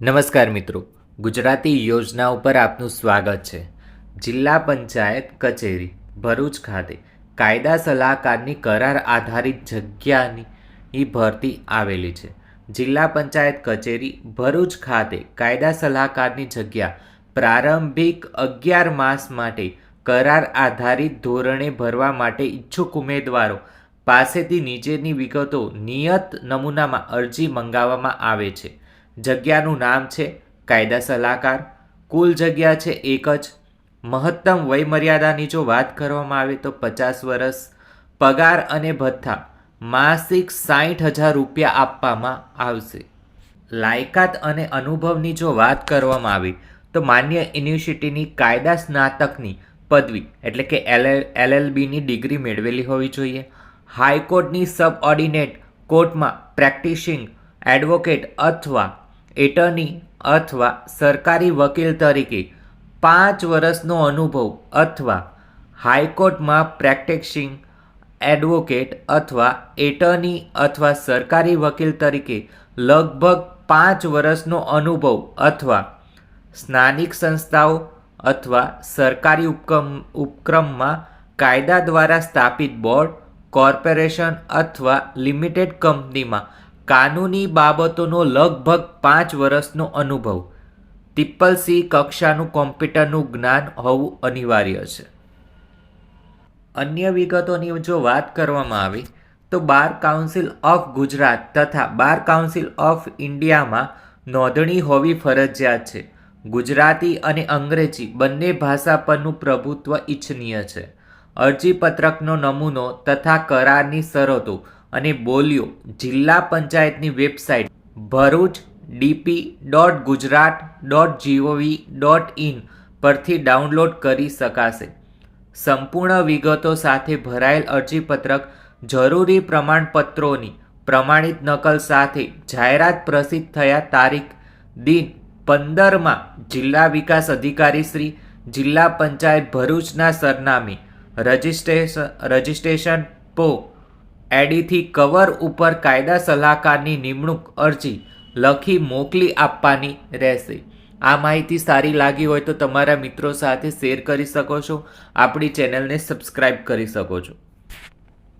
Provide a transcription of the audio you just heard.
નમસ્કાર મિત્રો. ગુજરાતી યોજના ઉપર આપનું સ્વાગત છે. જિલ્લા પંચાયત કચેરી, ભરૂચ ખાતે કાયદા સલાહકારની કરાર આધારિત જગ્યાની ભરતી આવેલી છે. જિલ્લા પંચાયત કચેરી, ભરૂચ ખાતે કાયદા સલાહકારની જગ્યા પ્રારંભિક અગિયાર માસ માટે કરાર આધારિત ધોરણે ભરવા માટે ઈચ્છુક ઉમેદવારો પાસેથી નીચેની વિગતો નિયત નમૂનામાં અરજી મંગાવવામાં આવે છે. જગ્યાનું નામ છે કાયદા સલાહકાર. કુલ જગ્યા છે એક જ. મહત્તમ વયમર્યાદાની જો વાત કરવામાં આવે તો પચાસ વર્ષ પગાર અને ભથ્થા માસિક સાઠ હજાર રૂપિયા આપવામાં આવશે. લાયકાત અને અનુભવની જો વાત કરવામાં આવી તો માન્ય યુનિવર્સિટીની કાયદા સ્નાતકની પદવી એટલે કે એલ એલએલબીની ડિગ્રી મેળવેલી હોવી જોઈએ. હાઈકોર્ટની સબઓર્ડિનેટ કોર્ટમાં પ્રેક્ટિસિંગ એડવોકેટ અથવા એટર્ની અથવા સરકારી વકીલ તરીકે પાંચ વર્ષનો અનુભવ અથવા હાઈકોર્ટમાં પ્રેક્ટિસિંગ એડવોકેટ અથવા એટર્ની અથવા સરકારી વકીલ તરીકે લગભગ પાંચ વર્ષનો અનુભવ અથવા સ્નાનિક સંસ્થાઓ અથવા સરકારી ઉપક્રમ ઉપક્રમમાં કાયદા દ્વારા સ્થાપિત બોર્ડ, કોર્પોરેશન અથવા લિમિટેડ કંપનીમાં કાનૂની બાબતોનો લગભગ પાંચ વર્ષનો અનુભવ. ટ્રિપલ સી કક્ષાનું કોમ્પ્યુટરનું જ્ઞાન હોવું અનિવાર્ય છે. અન્ય વિગતોની જો વાત કરવામાં આવે, તો બાર કાઉન્સિલ ઓફ ગુજરાત તથા બાર કાઉન્સિલ ઓફ ઇન્ડિયામાં નોંધણી હોવી ફરજિયાત છે. ગુજરાતી અને અંગ્રેજી બંને ભાષા પરનું પ્રભુત્વ ઈચ્છનીય છે. અરજીપત્રકનો નમૂનો તથા કરારની શરતો અને બોલ્યો, જિલ્લા પંચાયતની website Bharuch DP dot Gujarat dot GOV dot in પરથી ડાઉનલોડ કરી શકાશે. સંપૂર્ણ વિગતો સાથે ભરાયેલ અરજીપત્રક જરૂરી પ્રમાણપત્રોની પ્રમાણિત નકલ સાથે જાહેરાત પ્રસિદ્ધ થયા તારીખ દિન પંદરમાં જિલ્લા વિકાસ અધિકારી શ્રી જિલ્લા પંચાયત ભરૂચના સરનામે રજિસ્ટ્રેશન રજિસ્ટ્રેશન પો એડીથી કવર ઉપર કાયદા સલાહકારની નિમણૂક અરજી લખી મોકલી આપવાની રહેશે. આ માહિતી સારી લાગી હોય તો તમારા મિત્રો સાથે શેર કરી શકો છો. આપણી ચેનલને સબસ્ક્રાઈબ કરી શકો છો.